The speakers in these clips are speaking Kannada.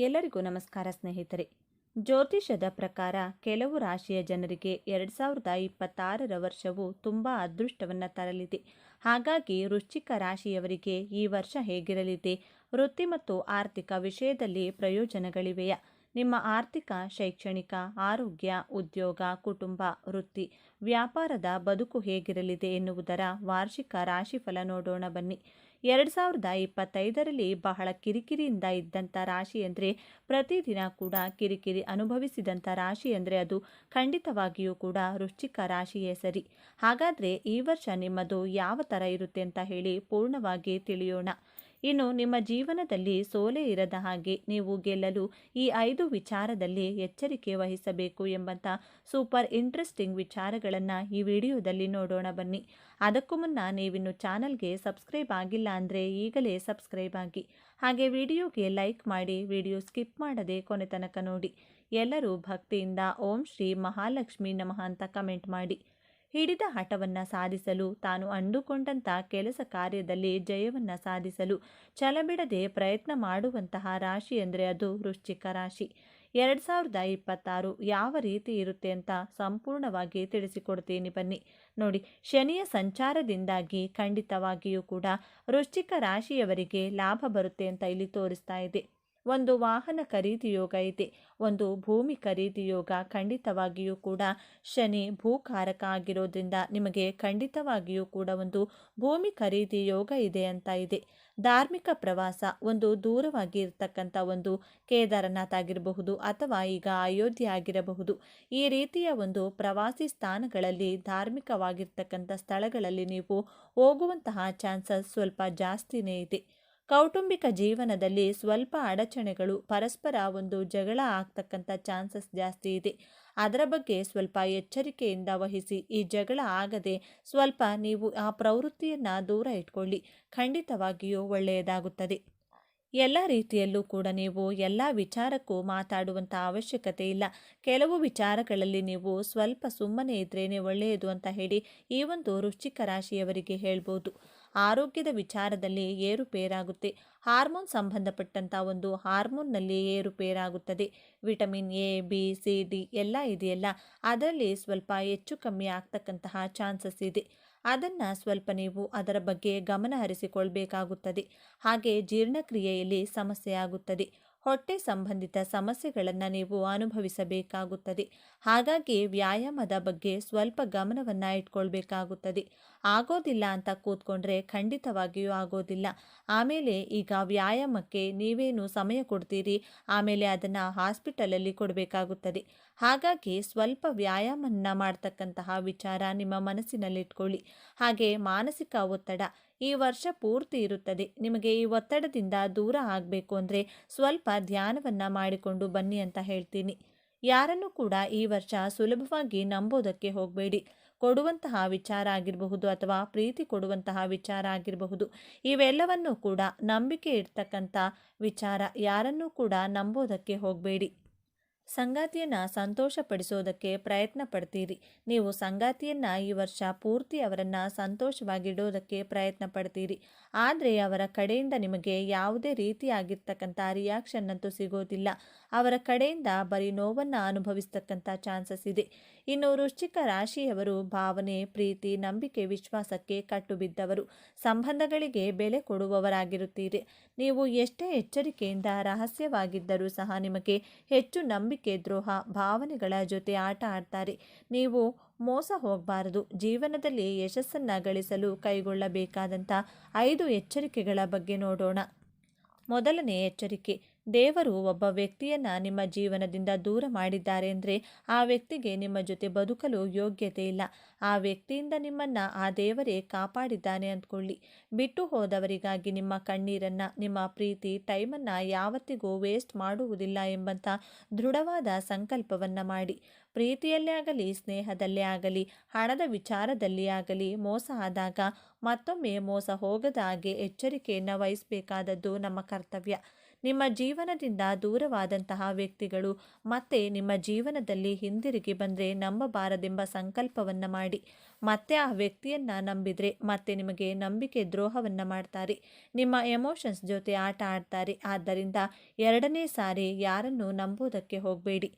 ಎಲ್ಲರಿಗೂ ನಮಸ್ಕಾರ ಸ್ನೇಹಿತರೆ. ಜ್ಯೋತಿಷದ ಪ್ರಕಾರ ಕೆಲವು ರಾಶಿಯ ಜನರಿಗೆ ಎರಡು ಸಾವಿರದ ಇಪ್ಪತ್ತಾರರ ವರ್ಷವು ತುಂಬ ಅದೃಷ್ಟವನ್ನು ತರಲಿದೆ. ಹಾಗಾಗಿ ವೃಶ್ಚಿಕ ರಾಶಿಯವರಿಗೆ ಈ ವರ್ಷ ಹೇಗಿರಲಿದೆ? ವೃತ್ತಿ ಮತ್ತು ಆರ್ಥಿಕ ವಿಷಯದಲ್ಲಿ ಪ್ರಯೋಜನಗಳಿವೆಯಾ? ನಿಮ್ಮ ಆರ್ಥಿಕ, ಶೈಕ್ಷಣಿಕ, ಆರೋಗ್ಯ, ಉದ್ಯೋಗ, ಕುಟುಂಬ, ವೃತ್ತಿ, ವ್ಯಾಪಾರದ ಬದುಕು ಹೇಗಿರಲಿದೆ ಎನ್ನುವುದರ ವಾರ್ಷಿಕ ರಾಶಿಫಲ ನೋಡೋಣ ಬನ್ನಿ. ಎರಡು ಸಾವಿರದ ಇಪ್ಪತ್ತೈದರಲ್ಲಿ ಬಹಳ ಕಿರಿಕಿರಿಯಿಂದ ಇದ್ದಂಥ ರಾಶಿ ಅಂದರೆ ಪ್ರತಿದಿನ ಕೂಡ ಕಿರಿಕಿರಿ ಅನುಭವಿಸಿದಂಥ ರಾಶಿ ಅಂದರೆ ಅದು ಖಂಡಿತವಾಗಿಯೂ ಕೂಡ ವೃಶ್ಚಿಕ ರಾಶಿಯೇ ಸರಿ. ಹಾಗಾದರೆ ಈ ವರ್ಷ ನಿಮ್ಮದು ಯಾವ ಥರ ಇರುತ್ತೆ ಅಂತ ಹೇಳಿ ಪೂರ್ಣವಾಗಿ ತಿಳಿಯೋಣ. ಇನ್ನು ನಿಮ್ಮ ಜೀವನದಲ್ಲಿ ಸೋಲೆ ಇರದ ಹಾಗೆ ನೀವು ಗೆಲ್ಲಲು ಈ ಐದು ವಿಚಾರದಲ್ಲಿ ಎಚ್ಚರಿಕೆ ವಹಿಸಬೇಕು ಎಂಬಂಥ ಸೂಪರ್ ಇಂಟ್ರೆಸ್ಟಿಂಗ್ ವಿಚಾರಗಳನ್ನು ಈ ವಿಡಿಯೋದಲ್ಲಿ ನೋಡೋಣ ಬನ್ನಿ. ಅದಕ್ಕೂ ಮುನ್ನ ನೀವಿನ್ನು ಚಾನಲ್ಗೆ ಸಬ್ಸ್ಕ್ರೈಬ್ ಆಗಿಲ್ಲ ಅಂದರೆ ಈಗಲೇ ಸಬ್ಸ್ಕ್ರೈಬ್ ಆಗಿ. ಹಾಗೆ ವಿಡಿಯೋಗೆ ಲೈಕ್ ಮಾಡಿ, ವಿಡಿಯೋ ಸ್ಕಿಪ್ ಮಾಡದೆ ಕೊನೆ ತನಕ ನೋಡಿ. ಎಲ್ಲರೂ ಭಕ್ತಿಯಿಂದ ಓಂ ಶ್ರೀ ಮಹಾಲಕ್ಷ್ಮಿ ನಮಃ ಅಂತ ಕಮೆಂಟ್ ಮಾಡಿ. ಹಿಡಿದ ಹಠವನ್ನು ಸಾಧಿಸಲು ತಾನು ಅಂದುಕೊಂಡಂಥ ಕೆಲಸ ಕಾರ್ಯದಲ್ಲಿ ಜಯವನ್ನು ಸಾಧಿಸಲು ಛಲಬಿಡದೆ ಪ್ರಯತ್ನ ಮಾಡುವಂತಹ ರಾಶಿ ಅಂದರೆ ಅದು ವೃಶ್ಚಿಕ ರಾಶಿ. ಎರಡು ಸಾವಿರದ ಇಪ್ಪತ್ತಾರು ಯಾವ ರೀತಿ ಇರುತ್ತೆ ಅಂತ ಸಂಪೂರ್ಣವಾಗಿ ತಿಳಿಸಿಕೊಡ್ತೀನಿ ಬನ್ನಿ. ನೋಡಿ, ಶನಿಯ ಸಂಚಾರದಿಂದಾಗಿ ಖಂಡಿತವಾಗಿಯೂ ಕೂಡ ವೃಶ್ಚಿಕ ರಾಶಿಯವರಿಗೆ ಲಾಭ ಬರುತ್ತೆ ಅಂತ ಇಲ್ಲಿ ತೋರಿಸ್ತಾ ಇದೆ. ಒಂದು ವಾಹನ ಖರೀದಿ ಯೋಗ ಇದೆ. ಒಂದು ಭೂಮಿ ಖರೀದಿ ಯೋಗ ಖಂಡಿತವಾಗಿಯೂ ಕೂಡ ಶನಿ ಭೂಕಾರಕ ಆಗಿರೋದ್ರಿಂದ ನಿಮಗೆ ಖಂಡಿತವಾಗಿಯೂ ಕೂಡ ಒಂದು ಭೂಮಿ ಖರೀದಿ ಯೋಗ ಇದೆ ಅಂತ ಇದೆ. ಧಾರ್ಮಿಕ ಪ್ರವಾಸ ಒಂದು ದೂರವಾಗಿ ಇರತಕ್ಕಂಥ ಒಂದು ಕೇದಾರನಾಥ್ ಆಗಿರಬಹುದು ಅಥವಾ ಈಗ ಅಯೋಧ್ಯೆ ಆಗಿರಬಹುದು. ಈ ರೀತಿಯ ಒಂದು ಪ್ರವಾಸಿ ಸ್ಥಾನಗಳಲ್ಲಿ ಧಾರ್ಮಿಕವಾಗಿರ್ತಕ್ಕಂಥ ಸ್ಥಳಗಳಲ್ಲಿ ನೀವು ಹೋಗುವಂತಹ ಚಾನ್ಸಸ್ ಸ್ವಲ್ಪ ಜಾಸ್ತಿನೇ ಇದೆ. ಕೌಟುಂಬಿಕ ಜೀವನದಲ್ಲಿ ಸ್ವಲ್ಪ ಅಡಚಣೆಗಳು ಪರಸ್ಪರ ಒಂದು ಜಗಳ ಆಗ್ತಕ್ಕಂಥ ಚಾನ್ಸಸ್ ಜಾಸ್ತಿ ಇದೆ. ಅದರ ಬಗ್ಗೆ ಸ್ವಲ್ಪ ಎಚ್ಚರಿಕೆಯಿಂದ ವಹಿಸಿ ಈ ಜಗಳ ಆಗದೆ ಸ್ವಲ್ಪ ನೀವು ಆ ಪ್ರವೃತ್ತಿಯನ್ನು ದೂರ ಇಟ್ಕೊಳ್ಳಿ. ಖಂಡಿತವಾಗಿಯೂ ಒಳ್ಳೆಯದಾಗುತ್ತದೆ. ಎಲ್ಲ ರೀತಿಯಲ್ಲೂ ಕೂಡ ನೀವು ಎಲ್ಲ ವಿಚಾರಕ್ಕೂ ಮಾತಾಡುವಂಥ ಅವಶ್ಯಕತೆ ಇಲ್ಲ. ಕೆಲವು ವಿಚಾರಗಳಲ್ಲಿ ನೀವು ಸ್ವಲ್ಪ ಸುಮ್ಮನೆ ಇದ್ರೇ ಒಳ್ಳೆಯದು ಅಂತ ಹೇಳಿ ಈ ಒಂದು ವೃಶ್ಚಿಕ ರಾಶಿಯವರಿಗೆ ಹೇಳ್ಬೋದು. ಆರೋಗ್ಯದ ವಿಚಾರದಲ್ಲಿ ಏರುಪೇರಾಗುತ್ತೆ. ಹಾರ್ಮೋನ್ ಸಂಬಂಧಪಟ್ಟಂಥ ಒಂದು ಹಾರ್ಮೋನ್ನಲ್ಲಿ ಏರುಪೇರಾಗುತ್ತದೆ. Vitamin A, B, C, D ಎಲ್ಲ ಇದೆಯಲ್ಲ, ಅದರಲ್ಲಿ ಸ್ವಲ್ಪ ಹೆಚ್ಚು ಕಮ್ಮಿ ಆಗ್ತಕ್ಕಂತಹ ಚಾನ್ಸಸ್ ಇದೆ. ಅದನ್ನು ಸ್ವಲ್ಪ ನೀವು ಅದರ ಬಗ್ಗೆ ಗಮನ ಹರಿಸಿಕೊಳ್ಬೇಕಾಗುತ್ತದೆ. ಹಾಗೆ ಜೀರ್ಣಕ್ರಿಯೆಯಲ್ಲಿ ಸಮಸ್ಯೆ ಆಗುತ್ತದೆ. ಹೊಟ್ಟೆ ಸಂಬಂಧಿತ ಸಮಸ್ಯೆಗಳನ್ನು ನೀವು ಅನುಭವಿಸಬೇಕಾಗುತ್ತದೆ. ಹಾಗಾಗಿ ವ್ಯಾಯಾಮದ ಬಗ್ಗೆ ಸ್ವಲ್ಪ ಗಮನವನ್ನು ಇಟ್ಕೊಳ್ಬೇಕಾಗುತ್ತದೆ. ಆಗೋದಿಲ್ಲ ಅಂತ ಕೂತ್ಕೊಂಡ್ರೆ ಖಂಡಿತವಾಗಿಯೂ ಆಗೋದಿಲ್ಲ. ಆಮೇಲೆ ಈಗ ವ್ಯಾಯಾಮಕ್ಕೆ ನೀವೇನು ಸಮಯ ಕೊಡ್ತೀರಿ? ಆಮೇಲೆ ಅದನ್ನು ಹಾಸ್ಪಿಟಲಲ್ಲಿ ಕೊಡಬೇಕಾಗುತ್ತದೆ. ಹಾಗಾಗಿ ಸ್ವಲ್ಪ ವ್ಯಾಯಾಮನ ಮಾಡ್ತಕ್ಕಂತಹ ವಿಚಾರ ನಿಮ್ಮ ಮನಸ್ಸಿನಲ್ಲಿಟ್ಕೊಳ್ಳಿ. ಹಾಗೆ ಮಾನಸಿಕ ಒತ್ತಡ ಈ ವರ್ಷ ಪೂರ್ತಿ ಇರುತ್ತದೆ. ನಿಮಗೆ ಈ ಒತ್ತಡದಿಂದ ದೂರ ಆಗಬೇಕು ಅಂದರೆ ಸ್ವಲ್ಪ ಧ್ಯಾನವನ್ನು ಮಾಡಿಕೊಂಡು ಬನ್ನಿ ಅಂತ ಹೇಳ್ತೀನಿ. ಯಾರನ್ನು ಕೂಡ ಈ ವರ್ಷ ಸುಲಭವಾಗಿ ನಂಬೋದಕ್ಕೆ ಹೋಗಬೇಡಿ. ಕೊಡುವಂತಹ ವಿಚಾರ ಆಗಿರಬಹುದು ಅಥವಾ ಪ್ರೀತಿ ಕೊಡುವಂತಹ ವಿಚಾರ ಆಗಿರಬಹುದು. ಇವೆಲ್ಲವನ್ನೂ ಕೂಡ ನಂಬಿಕೆ ಇರ್ತಕ್ಕಂಥ ವಿಚಾರ. ಯಾರನ್ನೂ ಕೂಡ ನಂಬೋದಕ್ಕೆ ಹೋಗಬೇಡಿ. ಸಂಗಾತಿಯನ್ನು ಸಂತೋಷಪಡಿಸೋದಕ್ಕೆ ಪ್ರಯತ್ನ ಪಡ್ತೀರಿ. ನೀವು ಸಂಗಾತಿಯನ್ನು ಈ ವರ್ಷ ಪೂರ್ತಿ ಅವರನ್ನು ಸಂತೋಷವಾಗಿಡೋದಕ್ಕೆ ಪ್ರಯತ್ನ ಪಡ್ತೀರಿ. ಆದರೆ ಅವರ ಕಡೆಯಿಂದ ನಿಮಗೆ ಯಾವುದೇ ರೀತಿಯಾಗಿರ್ತಕ್ಕಂಥ ರಿಯಾಕ್ಷನ್ ಅಂತೂ ಸಿಗೋದಿಲ್ಲ. ಅವರ ಕಡೆಯಿಂದ ಬರೀ ನೋವನ್ನು ಅನುಭವಿಸ್ತಕ್ಕಂಥ ಚಾನ್ಸಸ್ ಇದೆ. ಇನ್ನು ವೃಶ್ಚಿಕ ರಾಶಿಯವರು ಭಾವನೆ, ಪ್ರೀತಿ, ನಂಬಿಕೆ, ವಿಶ್ವಾಸಕ್ಕೆ ಕಟ್ಟು ಬಿದ್ದವರು ಸಂಬಂಧಗಳಿಗೆ ಬೆಲೆ ಕೊಡುವವರಾಗಿರುತ್ತೀರಿ. ನೀವು ಎಷ್ಟೇ ಎಚ್ಚರಿಕೆಯಿಂದ ರಹಸ್ಯವಾಗಿದ್ದರೂ ಸಹ ನಿಮಗೆ ಹೆಚ್ಚು ನಂಬಿಕೆ, ದ್ರೋಹ, ಭಾವನೆಗಳ ಜೊತೆ ಆಟ ಆಡ್ತಾರೆ. ನೀವು ಮೋಸ ಹೋಗಬಾರದು. ಜೀವನದಲ್ಲಿ ಯಶಸ್ಸನ್ನು ಗಳಿಸಲು ಕೈಗೊಳ್ಳಬೇಕಾದಂಥ ಐದು ಎಚ್ಚರಿಕೆಗಳ ಬಗ್ಗೆ ನೋಡೋಣ. ಮೊದಲನೇ ಎಚ್ಚರಿಕೆ ದೇವರು ಒಬ್ಬ ವ್ಯಕ್ತಿಯನ್ನು ನಿಮ್ಮ ಜೀವನದಿಂದ ದೂರ ಮಾಡಿದ್ದಾರೆ ಅಂದರೆ ಆ ವ್ಯಕ್ತಿಗೆ ನಿಮ್ಮ ಜೊತೆ ಬದುಕಲು ಯೋಗ್ಯತೆ ಇಲ್ಲ. ಆ ವ್ಯಕ್ತಿಯಿಂದ ನಿಮ್ಮನ್ನು ಆ ದೇವರೇ ಕಾಪಾಡಿದ್ದಾನೆ ಅಂದ್ಕೊಳ್ಳಿ. ಬಿಟ್ಟು ಹೋದವರಿಗಾಗಿ ನಿಮ್ಮ ಕಣ್ಣೀರನ್ನು, ನಿಮ್ಮ ಪ್ರೀತಿ, ಟೈಮನ್ನು ಯಾವತ್ತಿಗೂ ವೇಸ್ಟ್ ಮಾಡುವುದಿಲ್ಲ ಎಂಬಂಥ ದೃಢವಾದ ಸಂಕಲ್ಪವನ್ನು ಮಾಡಿ. ಪ್ರೀತಿಯಲ್ಲೇ ಆಗಲಿ, ಸ್ನೇಹದಲ್ಲೇ ಆಗಲಿ, ಹಣದ ವಿಚಾರದಲ್ಲಿ ಆಗಲಿ ಮೋಸ ಆದಾಗ ಮತ್ತೊಮ್ಮೆ ಮೋಸ ಹೋಗದ ಹಾಗೆ ಎಚ್ಚರಿಕೆಯನ್ನು ವಹಿಸಬೇಕಾದದ್ದು ನಮ್ಮ ಕರ್ತವ್ಯ. ನಿಮ್ಮ ಜೀವನದಿಂದ ದೂರವಾದಂತಹ ವ್ಯಕ್ತಿಗಳು ಮತ್ತೆ ನಿಮ್ಮ ಜೀವನದಲ್ಲಿ ಹಿಂದಿರುಗಿ ಬಂದರೆ ನಂಬಬಾರದೆಂಬ ಸಂಕಲ್ಪವನ್ನು ಮಾಡಿ. ಮತ್ತೆ ಆ ವ್ಯಕ್ತಿಯನ್ನು ನಂಬಿದರೆ ಮತ್ತೆ ನಿಮಗೆ ನಂಬಿಕೆ ದ್ರೋಹವನ್ನು ಮಾಡ್ತಾರೆ. ನಿಮ್ಮ ಎಮೋಷನ್ಸ್ ಜೊತೆ ಆಟ ಆಡ್ತಾರೆ. ಆದ್ದರಿಂದ ಎರಡನೇ ಸಾರಿ ಯಾರನ್ನು ನಂಬುವುದಕ್ಕೆ ಹೋಗಬೇಡಿ.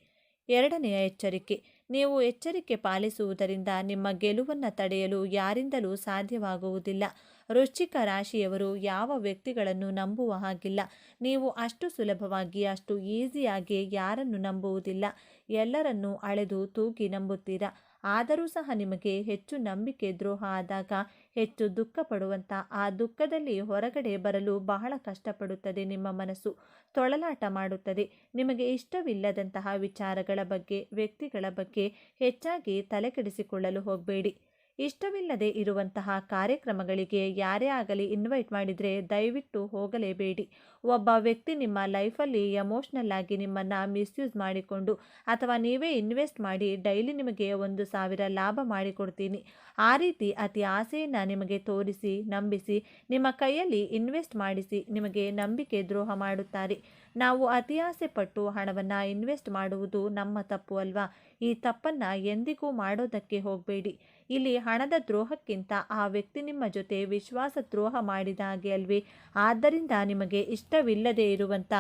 ಎರಡನೆಯ ಎಚ್ಚರಿಕೆ. ನೀವು ಎಚ್ಚರಿಕೆ ಪಾಲಿಸುವುದರಿಂದ ನಿಮ್ಮ ಗೆಲುವನ್ನು ತಡೆಯಲು ಯಾರಿಂದಲೂ ಸಾಧ್ಯವಾಗುವುದಿಲ್ಲ. ವೃಶ್ಚಿಕ ರಾಶಿಯವರು ಯಾವ ವ್ಯಕ್ತಿಗಳನ್ನು ನಂಬುವ ಹಾಗಿಲ್ಲ. ನೀವು ಅಷ್ಟು ಸುಲಭವಾಗಿ, ಅಷ್ಟು ಈಸಿಯಾಗಿ ಯಾರನ್ನು ನಂಬುವುದಿಲ್ಲ. ಎಲ್ಲರನ್ನೂ ಅಳೆದು ತೂಗಿ ನಂಬುತ್ತೀರಾ? ಆದರೂ ಸಹ ನಿಮಗೆ ಹೆಚ್ಚು ನಂಬಿಕೆ ದ್ರೋಹ ಆದಾಗ ಹೆಚ್ಚು ದುಃಖ ಪಡುವಂಥ ಆ ದುಃಖದಲ್ಲಿ ಹೊರಗಡೆ ಬರಲು ಬಹಳ ಕಷ್ಟಪಡುತ್ತದೆ ನಿಮ್ಮ ಮನಸ್ಸು. ತೊಳಲಾಟ ಮಾಡುತ್ತದೆ. ನಿಮಗೆ ಇಷ್ಟವಿಲ್ಲದಂತಹ ವಿಚಾರಗಳ ಬಗ್ಗೆ, ವ್ಯಕ್ತಿಗಳ ಬಗ್ಗೆ ಹೆಚ್ಚಾಗಿ ತಲೆಕೆಡಿಸಿಕೊಳ್ಳಲು ಹೋಗಬೇಡಿ. ಇಷ್ಟವಿಲ್ಲದೆ ಇರುವಂತಹ ಕಾರ್ಯಕ್ರಮಗಳಿಗೆ ಯಾರೇ ಆಗಲಿ ಇನ್ವೈಟ್ ಮಾಡಿದರೆ ದಯವಿಟ್ಟು ಹೋಗಲೇಬೇಡಿ. ಒಬ್ಬ ವ್ಯಕ್ತಿ ನಿಮ್ಮ ಲೈಫಲ್ಲಿ ಎಮೋಷ್ನಲ್ ಆಗಿ ನಿಮ್ಮನ್ನು ಮಿಸ್ಯೂಸ್ ಮಾಡಿಕೊಂಡು ಅಥವಾ ನೀವೇ ಇನ್ವೆಸ್ಟ್ ಮಾಡಿ ಡೈಲಿ ನಿಮಗೆ ಒಂದು ಸಾವಿರ ಲಾಭ ಮಾಡಿಕೊಡ್ತೀನಿ. ಆ ರೀತಿ ಅತಿ ಆಸೆಯನ್ನು ನಿಮಗೆ ತೋರಿಸಿ, ನಂಬಿಸಿ, ನಿಮ್ಮ ಕೈಯಲ್ಲಿ ಇನ್ವೆಸ್ಟ್ ಮಾಡಿಸಿ ನಿಮಗೆ ನಂಬಿಕೆ ದ್ರೋಹ ಮಾಡುತ್ತಾರೆ. ನಾವು ಅತಿ ಆಸೆ ಪಟ್ಟು ಹಣವನ್ನು ಇನ್ವೆಸ್ಟ್ ಮಾಡುವುದು ನಮ್ಮ ತಪ್ಪು ಅಲ್ವಾ? ಈ ತಪ್ಪನ್ನು ಎಂದಿಗೂ ಮಾಡೋದಕ್ಕೆ ಹೋಗಬೇಡಿ. ಇಲ್ಲಿ ಹಣದ ದ್ರೋಹಕ್ಕಿಂತ ಆ ವ್ಯಕ್ತಿ ನಿಮ್ಮ ಜೊತೆ ವಿಶ್ವಾಸ ದ್ರೋಹ ಮಾಡಿದ ಹಾಗೆ ಅಲ್ವೇ? ಆದ್ದರಿಂದ ನಿಮಗೆ ಇಷ್ಟವಿಲ್ಲದೆ ಇರುವಂಥ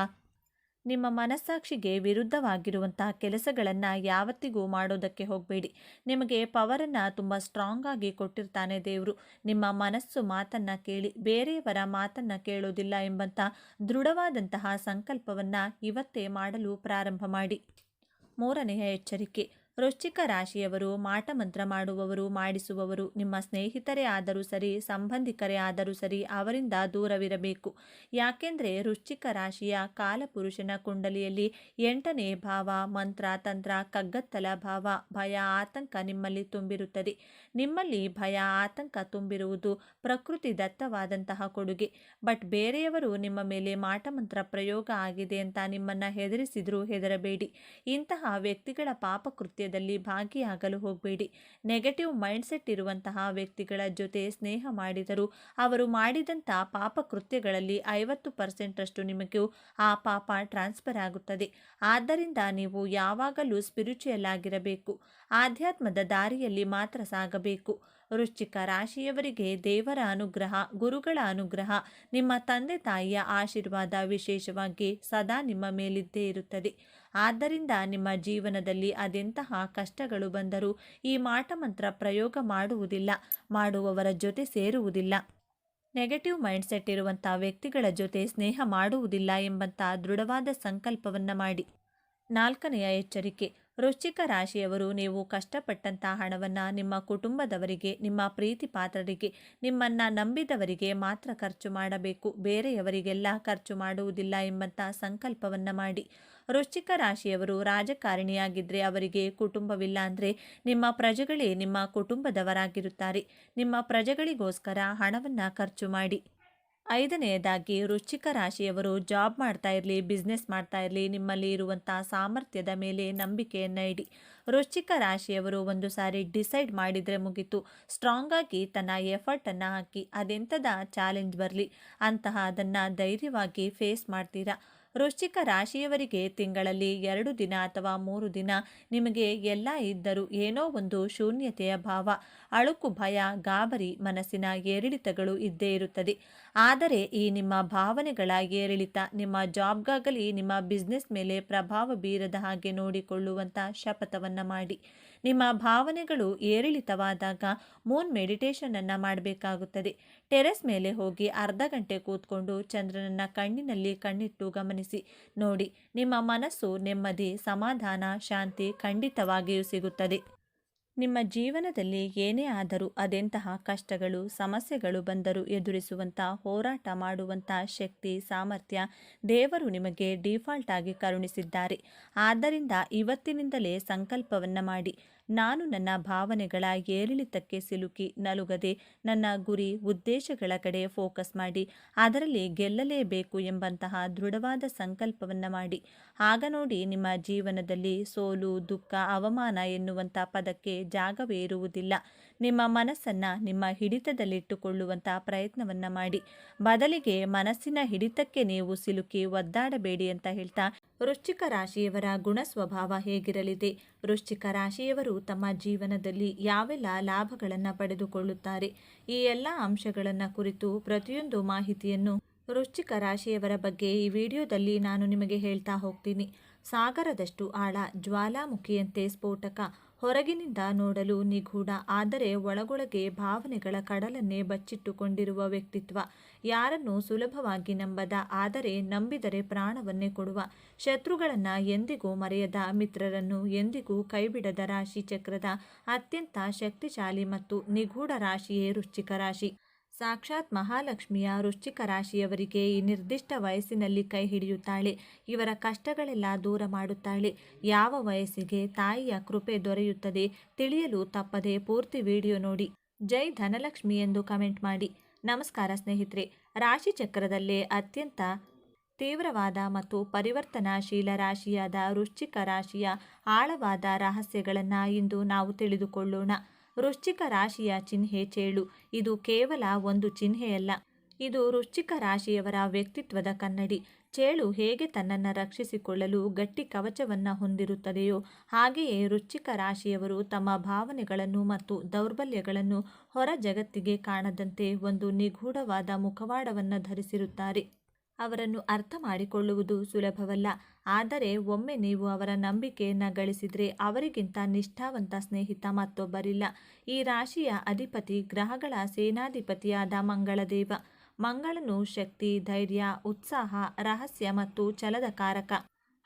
ನಿಮ್ಮ ಮನಸ್ಸಾಕ್ಷಿಗೆ ವಿರುದ್ಧವಾಗಿರುವಂತಹ ಕೆಲಸಗಳನ್ನು ಯಾವತ್ತಿಗೂ ಮಾಡೋದಕ್ಕೆ ಹೋಗಬೇಡಿ. ನಿಮಗೆ ಪವರನ್ನು ತುಂಬ ಸ್ಟ್ರಾಂಗ್ ಆಗಿ ಕೊಟ್ಟಿರ್ತಾನೆ ದೇವರು. ನಿಮ್ಮ ಮನಸ್ಸು ಮಾತನ್ನು ಕೇಳಿ, ಬೇರೆಯವರ ಮಾತನ್ನು ಕೇಳೋದಿಲ್ಲ ಎಂಬಂಥ ದೃಢವಾದಂತಹ ಸಂಕಲ್ಪವನ್ನು ಇವತ್ತೇ ಮಾಡಲು ಪ್ರಾರಂಭ ಮಾಡಿ. ಮೂರನೆಯ ಎಚ್ಚರಿಕೆ ವೃಶ್ಚಿಕ ರಾಶಿಯವರು ಮಾಟಮಂತ್ರ ಮಾಡುವವರು, ಮಾಡಿಸುವವರು, ನಿಮ್ಮ ಸ್ನೇಹಿತರೇ ಆದರೂ ಸರಿ, ಸಂಬಂಧಿಕರೇ ಆದರೂ ಸರಿ ಅವರಿಂದ ದೂರವಿರಬೇಕು. ಯಾಕೆಂದರೆ ವೃಶ್ಚಿಕ ರಾಶಿಯ ಕಾಲಪುರುಷನ ಕುಂಡಲಿಯಲ್ಲಿ ಎಂಟನೇ ಭಾವ, ಮಂತ್ರ, ತಂತ್ರ, ಕಗ್ಗತ್ತಲ ಭಾವ, ಭಯ, ಆತಂಕ ನಿಮ್ಮಲ್ಲಿ ತುಂಬಿರುತ್ತದೆ. ನಿಮ್ಮಲ್ಲಿ ಭಯ, ಆತಂಕ ತುಂಬಿರುವುದು ಪ್ರಕೃತಿ ದತ್ತವಾದಂತಹ ಕೊಡುಗೆ. ಬಟ್ ಬೇರೆಯವರು ನಿಮ್ಮ ಮೇಲೆ ಮಾಟಮಂತ್ರ ಪ್ರಯೋಗ ಆಗಿದೆ ಅಂತ ನಿಮ್ಮನ್ನು ಹೆದರಿಸಿದರೂ ಹೆದರಬೇಡಿ. ಇಂತಹ ವ್ಯಕ್ತಿಗಳ ಪಾಪಕೃತ್ಯದಲ್ಲಿ ಭಾಗಿಯಾಗಲು ಹೋಗಬೇಡಿ. ನೆಗೆಟಿವ್ ಮೈಂಡ್ಸೆಟ್ ಇರುವಂತಹ ವ್ಯಕ್ತಿಗಳ ಜೊತೆ ಸ್ನೇಹ ಮಾಡಿದರೂ ಅವರು ಮಾಡಿದಂಥ ಪಾಪಕೃತ್ಯಗಳಲ್ಲಿ ಐವತ್ತು ಪರ್ಸೆಂಟಷ್ಟು ನಿಮಗೆ ಆ ಪಾಪ ಟ್ರಾನ್ಸ್ಫರ್ ಆಗುತ್ತದೆ. ಆದ್ದರಿಂದ ನೀವು ಯಾವಾಗಲೂ ಸ್ಪಿರಿಚುಯಲ್ ಆಗಿರಬೇಕು. ಆಧ್ಯಾತ್ಮದ ದಾರಿಯಲ್ಲಿ ಮಾತ್ರ ಸಾಗಬೇಕು. ವೃಶ್ಚಿಕ ರಾಶಿಯವರಿಗೆ ದೇವರ ಅನುಗ್ರಹ, ಗುರುಗಳ ಅನುಗ್ರಹ, ನಿಮ್ಮ ತಂದೆ ತಾಯಿಯ ಆಶೀರ್ವಾದ ವಿಶೇಷವಾಗಿ ಸದಾ ನಿಮ್ಮ ಮೇಲಿದ್ದೇ ಇರುತ್ತದೆ. ಆದ್ದರಿಂದ ನಿಮ್ಮ ಜೀವನದಲ್ಲಿ ಅದೆಂತಹ ಕಷ್ಟಗಳು ಬಂದರೂ ಈ ಮಾಟಮಂತ್ರ ಪ್ರಯೋಗ ಮಾಡುವುದಿಲ್ಲ, ಮಾಡುವವರ ಜೊತೆ ಸೇರುವುದಿಲ್ಲ. ನೆಗೆಟಿವ್ ಮೈಂಡ್ಸೆಟ್ ಇರುವಂಥ ವ್ಯಕ್ತಿಗಳ ಜೊತೆ ಸ್ನೇಹ ಮಾಡುವುದಿಲ್ಲ ಎಂಬಂಥ ದೃಢವಾದ ಸಂಕಲ್ಪವನ್ನು ಮಾಡಿ. ನಾಲ್ಕನೆಯ ಎಚ್ಚರಿಕೆ ವೃಶ್ಚಿಕ ರಾಶಿಯವರು ನೀವು ಕಷ್ಟಪಟ್ಟಂಥ ಹಣವನ್ನು ನಿಮ್ಮ ಕುಟುಂಬದವರಿಗೆ, ನಿಮ್ಮ ಪ್ರೀತಿ ಪಾತ್ರರಿಗೆ, ನಿಮ್ಮನ್ನು ನಂಬಿದವರಿಗೆ ಮಾತ್ರ ಖರ್ಚು ಮಾಡಬೇಕು. ಬೇರೆಯವರಿಗೆಲ್ಲ ಖರ್ಚು ಮಾಡುವುದಿಲ್ಲ ಎಂಬಂಥ ಸಂಕಲ್ಪವನ್ನು ಮಾಡಿ. ವೃಶ್ಚಿಕ ರಾಶಿಯವರು ರಾಜಕಾರಣಿಯಾಗಿದ್ದರೆ ಅವರಿಗೆ ಕುಟುಂಬವಿಲ್ಲ ಅಂದರೆ ನಿಮ್ಮ ಪ್ರಜೆಗಳೇ ನಿಮ್ಮ ಕುಟುಂಬದವರಾಗಿರುತ್ತಾರೆ. ನಿಮ್ಮ ಪ್ರಜೆಗಳಿಗೋಸ್ಕರ ಹಣವನ್ನು ಖರ್ಚು ಮಾಡಿ. ಐದನೆಯದಾಗಿ ವೃಶ್ಚಿಕ ರಾಶಿಯವರು ಜಾಬ್ ಮಾಡ್ತಾ ಇರಲಿ, ಬಿಸ್ನೆಸ್ ಮಾಡ್ತಾ ಇರಲಿ, ನಿಮ್ಮಲ್ಲಿ ಇರುವಂಥ ಸಾಮರ್ಥ್ಯದ ಮೇಲೆ ನಂಬಿಕೆಯನ್ನು ಇಡಿ. ವೃಶ್ಚಿಕ ರಾಶಿಯವರು ಒಂದು ಸಾರಿ ಡಿಸೈಡ್ ಮಾಡಿದರೆ ಮುಗಿತು. ಸ್ಟ್ರಾಂಗ್ ಆಗಿ ತನ್ನ ಎಫರ್ಟನ್ನು ಹಾಕಿ, ಅದೆಂಥದ ಚಾಲೆಂಜ್ ಬರಲಿ, ಅಂತಹ ಅದನ್ನು ಧೈರ್ಯವಾಗಿ ಫೇಸ್ ಮಾಡ್ತೀರಾ? ವೃಶ್ಚಿಕ ರಾಶಿಯವರಿಗೆ ತಿಂಗಳಲ್ಲಿ ಎರಡು ದಿನ ಅಥವಾ ಮೂರು ದಿನ ನಿಮಗೆ ಎಲ್ಲ ಇದ್ದರೂ ಏನೋ ಒಂದು ಶೂನ್ಯತೆಯ ಭಾವ. ಅಳುಕು ಭಯ, ಗಾಬರಿ ಮನಸ್ಸಿನ ಏರಿಳಿತಗಳು ಇದ್ದೇ ಇರುತ್ತದೆ. ಆದರೆ ಈ ನಿಮ್ಮ ಭಾವನೆಗಳ ಏರಿಳಿತ ನಿಮ್ಮ ಜಾಬ್ಗಾಗಲಿ ನಿಮ್ಮ ಬಿಸ್ನೆಸ್ ಮೇಲೆ ಪ್ರಭಾವ ಬೀರದ ಹಾಗೆ ನೋಡಿಕೊಳ್ಳುವಂಥ ಶಪಥವನ್ನು ಮಾಡಿ. ನಿಮ್ಮ ಭಾವನೆಗಳು ಏರಿಳಿತವಾದಾಗ ಮೂನ್ ಮೆಡಿಟೇಷನನ್ನು ಮಾಡಬೇಕಾಗುತ್ತದೆ. ಟೆರೆಸ್ ಮೇಲೆ ಹೋಗಿ ಅರ್ಧ ಗಂಟೆ ಕೂತ್ಕೊಂಡು ಚಂದ್ರನನ್ನ ಕಣ್ಣಿನಲ್ಲಿ ಕಣ್ಣಿಟ್ಟು ಗಮನಿಸಿ. ನೋಡಿ, ನಿಮ್ಮ ಮನಸ್ಸು ನೆಮ್ಮದಿ, ಸಮಾಧಾನ, ಶಾಂತಿ ಖಂಡಿತವಾಗಿಯೂ ಸಿಗುತ್ತದೆ. ನಿಮ್ಮ ಜೀವನದಲ್ಲಿ ಏನೇ ಆದರೂ ಅದೆಂತಹ ಕಷ್ಟಗಳು, ಸಮಸ್ಯೆಗಳು ಬಂದರೂ ಎದುರಿಸುವಂಥ, ಹೋರಾಟ ಮಾಡುವಂಥ ಶಕ್ತಿ, ಸಾಮರ್ಥ್ಯ ದೇವರು ನಿಮಗೆ ಡಿಫಾಲ್ಟ್ ಆಗಿ ಕರುಣಿಸಿದ್ದಾರೆ. ಆದ್ದರಿಂದ ಇವತ್ತಿನಿಂದಲೇ ಸಂಕಲ್ಪವನ್ನು ಮಾಡಿ. ನಾನು ನನ್ನ ಭಾವನೆಗಳ ಏರಿಳಿತಕ್ಕೆ ಸಿಲುಕಿ ನಲುಗದೆ ನನ್ನ ಗುರಿ ಉದ್ದೇಶಗಳ ಕಡೆ ಫೋಕಸ್ ಮಾಡಿ ಅದರಲ್ಲಿ ಗೆಲ್ಲಲೇಬೇಕು ಎಂಬಂತಹ ದೃಢವಾದ ಸಂಕಲ್ಪವನ್ನು ಮಾಡಿ. ಆಗ ನೋಡಿ ನಿಮ್ಮ ಜೀವನದಲ್ಲಿ ಸೋಲು, ದುಃಖ, ಅವಮಾನ ಎನ್ನುವಂಥ ಪದಕ್ಕೆ ಜಾಗವೇ ಇರುವುದಿಲ್ಲ. ನಿಮ್ಮ ಮನಸ್ಸನ್ನು ನಿಮ್ಮ ಹಿಡಿತದಲ್ಲಿಟ್ಟುಕೊಳ್ಳುವಂಥ ಪ್ರಯತ್ನವನ್ನು ಮಾಡಿ. ಬದಲಿಗೆ ಮನಸ್ಸಿನ ಹಿಡಿತಕ್ಕೆ ನೀವು ಸಿಲುಕಿ ಒದ್ದಾಡಬೇಡಿ ಅಂತ ಹೇಳ್ತಾ ವೃಶ್ಚಿಕ ರಾಶಿಯವರ ಗುಣ ಸ್ವಭಾವ ಹೇಗಿರಲಿದೆ? ವೃಶ್ಚಿಕ ರಾಶಿಯವರು ತಮ್ಮ ಜೀವನದಲ್ಲಿ ಯಾವೆಲ್ಲ ಲಾಭಗಳನ್ನು ಪಡೆದುಕೊಳ್ಳುತ್ತಾರೆ? ಈ ಎಲ್ಲ ಅಂಶಗಳನ್ನು ಕುರಿತು ಪ್ರತಿಯೊಂದು ಮಾಹಿತಿಯನ್ನು ವೃಶ್ಚಿಕ ರಾಶಿಯವರ ಬಗ್ಗೆ ಈ ವಿಡಿಯೋದಲ್ಲಿ ನಾನು ನಿಮಗೆ ಹೇಳ್ತಾ ಹೋಗ್ತೀನಿ. ಸಾಗರದಷ್ಟು ಆಳ ಜ್ವಾಲಾಮುಖಿಯಂತೆ ಸ್ಫೋಟಕ ಹೊರಗಿನಿಂದ ನೋಡಲು ನಿಗೂಢ, ಆದರೆ ಒಳಗೊಳಗೆ ಭಾವನೆಗಳ ಕಡಲನ್ನೇ ಬಚ್ಚಿಟ್ಟುಕೊಂಡಿರುವ ವ್ಯಕ್ತಿತ್ವ. ಯಾರನ್ನು ಸುಲಭವಾಗಿ ನಂಬದ, ಆದರೆ ನಂಬಿದರೆ ಪ್ರಾಣವನ್ನೇ ಕೊಡುವ. ಶತ್ರುಗಳನ್ನು ಎಂದಿಗೂ ಮರೆಯದ, ಮಿತ್ರರನ್ನು ಎಂದಿಗೂ ಕೈಬಿಡದ ರಾಶಿ ಚಕ್ರದ ಅತ್ಯಂತ ಶಕ್ತಿಶಾಲಿ ಮತ್ತು ನಿಗೂಢ ರಾಶಿಯೇ ರುಚಿಕ ರಾಶಿ. ಸಾಕ್ಷಾತ್ ಮಹಾಲಕ್ಷ್ಮಿಯ ವೃಶ್ಚಿಕ ರಾಶಿಯವರಿಗೆ ಈ ನಿರ್ದಿಷ್ಟ ವಯಸ್ಸಿನಲ್ಲಿ ಕೈ ಹಿಡಿಯುತ್ತಾಳೆ. ಇವರ ಕಷ್ಟಗಳೆಲ್ಲ ದೂರ ಮಾಡುತ್ತಾಳೆ. ಯಾವ ವಯಸ್ಸಿಗೆ ತಾಯಿಯ ಕೃಪೆ ದೊರೆಯುತ್ತದೆ ತಿಳಿಯಲು ತಪ್ಪದೆ ಪೂರ್ತಿ ವಿಡಿಯೋ ನೋಡಿ. ಜೈ ಧನಲಕ್ಷ್ಮಿ ಎಂದು ಕಮೆಂಟ್ ಮಾಡಿ. ನಮಸ್ಕಾರ ಸ್ನೇಹಿತರೆ. ರಾಶಿ ಚಕ್ರದಲ್ಲೇ ಅತ್ಯಂತ ತೀವ್ರವಾದ ಮತ್ತು ಪರಿವರ್ತನಾಶೀಲ ರಾಶಿಯಾದ ವೃಶ್ಚಿಕ ರಾಶಿಯ ಆಳವಾದ ರಹಸ್ಯಗಳನ್ನು ಇಂದು ನಾವು ತಿಳಿದುಕೊಳ್ಳೋಣ. ವೃಶ್ಚಿಕ ರಾಶಿಯ ಚಿಹ್ನೆ ಚೇಳು. ಇದು ಕೇವಲ ಒಂದು ಚಿಹ್ನೆಯಲ್ಲ. ಇದು ವೃಶ್ಚಿಕ ರಾಶಿಯವರ ವ್ಯಕ್ತಿತ್ವದ ಕನ್ನಡಿ. ಚೇಳು ಹೇಗೆ ತನ್ನನ್ನು ರಕ್ಷಿಸಿಕೊಳ್ಳಲು ಗಟ್ಟಿ ಕವಚವನ್ನು ಹೊಂದಿರುತ್ತದೆಯೋ, ಹಾಗೆಯೇ ವೃಶ್ಚಿಕ ರಾಶಿಯವರು ತಮ್ಮ ಭಾವನೆಗಳನ್ನು ಮತ್ತು ದೌರ್ಬಲ್ಯಗಳನ್ನು ಹೊರ ಜಗತ್ತಿಗೆ ಕಾಣದಂತೆ ಒಂದು ನಿಗೂಢವಾದ ಮುಖವಾಡವನ್ನು ಧರಿಸಿರುತ್ತಾರೆ. ಅವರನ್ನು ಅರ್ಥ ಮಾಡಿಕೊಳ್ಳುವುದು ಸುಲಭವಲ್ಲ. ಆದರೆ ಒಮ್ಮೆ ನೀವು ಅವರ ನಂಬಿಕೆಯನ್ನು ಗಳಿಸಿದರೆ ಅವರಿಗಿಂತ ನಿಷ್ಠಾವಂತ ಸ್ನೇಹಿತ ಮತ್ತೊಬ್ಬರಿಲ್ಲ. ಈ ರಾಶಿಯ ಅಧಿಪತಿ ಗ್ರಹಗಳ ಸೇನಾಧಿಪತಿಯಾದ ಮಂಗಳದೇವ. ಮಂಗಳನು ಶಕ್ತಿ, ಧೈರ್ಯ, ಉತ್ಸಾಹ, ರಹಸ್ಯ ಮತ್ತು ಛಲದ ಕಾರಕ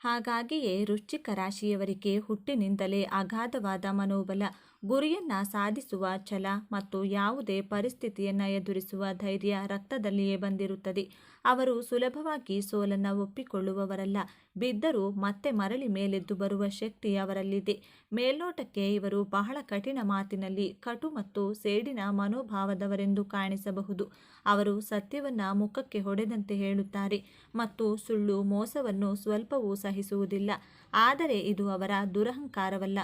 ಹಾಗಾಗಿಯೇ ವೃಶ್ಚಿಕ ರಾಶಿಯವರಿಗೆ ಹುಟ್ಟಿನಿಂದಲೇ ಅಗಾಧವಾದ ಮನೋಬಲ. ಗುರಿಯನ್ನ ಸಾಧಿಸುವ ಛಲ ಮತ್ತು ಯಾವುದೇ ಪರಿಸ್ಥಿತಿಯನ್ನು ಎದುರಿಸುವ ಧೈರ್ಯ ರಕ್ತದಲ್ಲಿಯೇ ಬಂದಿರುತ್ತದೆ. ಅವರು ಸುಲಭವಾಗಿ ಸೋಲನ್ನು ಒಪ್ಪಿಕೊಳ್ಳುವವರಲ್ಲ. ಬಿದ್ದರೂ ಮತ್ತೆ ಮರಳಿ ಮೇಲೆದ್ದು ಬರುವ ಶಕ್ತಿ ಅವರಲ್ಲಿದೆ. ಮೇಲ್ನೋಟಕ್ಕೆ ಇವರು ಬಹಳ ಕಠಿಣ ಮಾತಿನಲ್ಲಿ ಕಟು ಮತ್ತು ಸೇಡಿನ ಮನೋಭಾವದವರೆಂದು ಕಾಣಿಸಬಹುದು. ಅವರು ಸತ್ಯವನ್ನ ಮುಖಕ್ಕೆ ಹೊಡೆದಂತೆ ಹೇಳುತ್ತಾರೆ ಮತ್ತು ಸುಳ್ಳು ಮೋಸವನ್ನು ಸ್ವಲ್ಪವೂ ಸಹಿಸುವುದಿಲ್ಲ. ಆದರೆ ಇದು ಅವರ ದುರಹಂಕಾರವಲ್ಲ.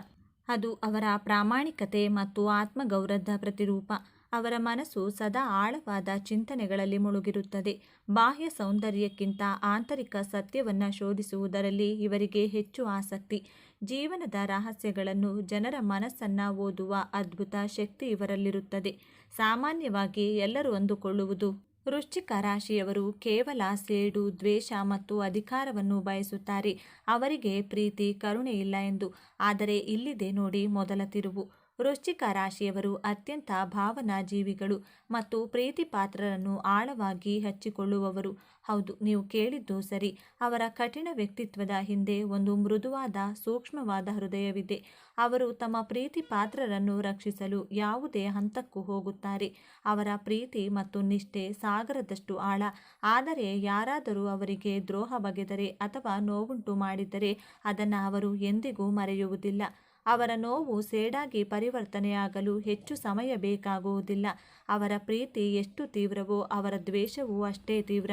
ಅದು ಅವರ ಪ್ರಾಮಾಣಿಕತೆ ಮತ್ತು ಆತ್ಮಗೌರವದ ಪ್ರತಿರೂಪ. ಅವರ ಮನಸ್ಸು ಸದಾ ಆಳವಾದ ಚಿಂತನೆಗಳಲ್ಲಿ ಮುಳುಗಿರುತ್ತದೆ. ಬಾಹ್ಯ ಸೌಂದರ್ಯಕ್ಕಿಂತ ಆಂತರಿಕ ಸತ್ಯವನ್ನು ಶೋಧಿಸುವುದರಲ್ಲಿ ಇವರಿಗೆ ಹೆಚ್ಚು ಆಸಕ್ತಿ. ಜೀವನದ ರಹಸ್ಯಗಳನ್ನು ಜನರ ಮನಸ್ಸನ್ನು ಓದುವ ಅದ್ಭುತ ಶಕ್ತಿ ಇವರಲ್ಲಿರುತ್ತದೆ. ಸಾಮಾನ್ಯವಾಗಿ ಎಲ್ಲರೂ ಅಂದುಕೊಳ್ಳುವುದು ವೃಶ್ಚಿಕ ರಾಶಿಯವರು ಕೇವಲ ಸೇಡು, ದ್ವೇಷ ಮತ್ತು ಅಧಿಕಾರವನ್ನು ಬಯಸುತ್ತಾರೆ. ಅವರಿಗೆ ಪ್ರೀತಿ, ಕರುಣೆ ಇಲ್ಲ ಎಂದು. ಆದರೆ ಇಲ್ಲಿದೆ ನೋಡಿ ಮೊದಲ ತಿರುವು. ವೃಶ್ಚಿಕ ರಾಶಿಯವರು ಅತ್ಯಂತ ಭಾವನಾ ಜೀವಿಗಳು ಮತ್ತು ಪ್ರೀತಿ ಪಾತ್ರರನ್ನು ಆಳವಾಗಿ ಹಚ್ಚಿಕೊಳ್ಳುವವರು. ಹೌದು, ನೀವು ಕೇಳಿದ್ದು ಸರಿ. ಅವರ ಕಠಿಣ ವ್ಯಕ್ತಿತ್ವದ ಹಿಂದೆ ಒಂದು ಮೃದುವಾದ, ಸೂಕ್ಷ್ಮವಾದ ಹೃದಯವಿದೆ. ಅವರು ತಮ್ಮ ಪ್ರೀತಿ ಪಾತ್ರರನ್ನು ರಕ್ಷಿಸಲು ಯಾವುದೇ ಹಂತಕ್ಕೂ ಹೋಗುತ್ತಾರೆ. ಅವರ ಪ್ರೀತಿ ಮತ್ತು ನಿಷ್ಠೆ ಸಾಗರದಷ್ಟು ಆಳ. ಆದರೆ ಯಾರಾದರೂ ಅವರಿಗೆ ದ್ರೋಹ ಬಗೆದರೆ ಅಥವಾ ನೋವುಂಟು ಮಾಡಿದರೆ ಅದನ್ನು ಅವರು ಎಂದಿಗೂ ಮರೆಯುವುದಿಲ್ಲ. ಅವರ ನೋವು ಸೇಡಾಗಿ ಪರಿವರ್ತನೆಯಾಗಲು ಹೆಚ್ಚು ಸಮಯ ಬೇಕಾಗುವುದಿಲ್ಲ. ಅವರ ಪ್ರೀತಿ ಎಷ್ಟು ತೀವ್ರವೋ ಅವರ ದ್ವೇಷವೂ ಅಷ್ಟೇ ತೀವ್ರ.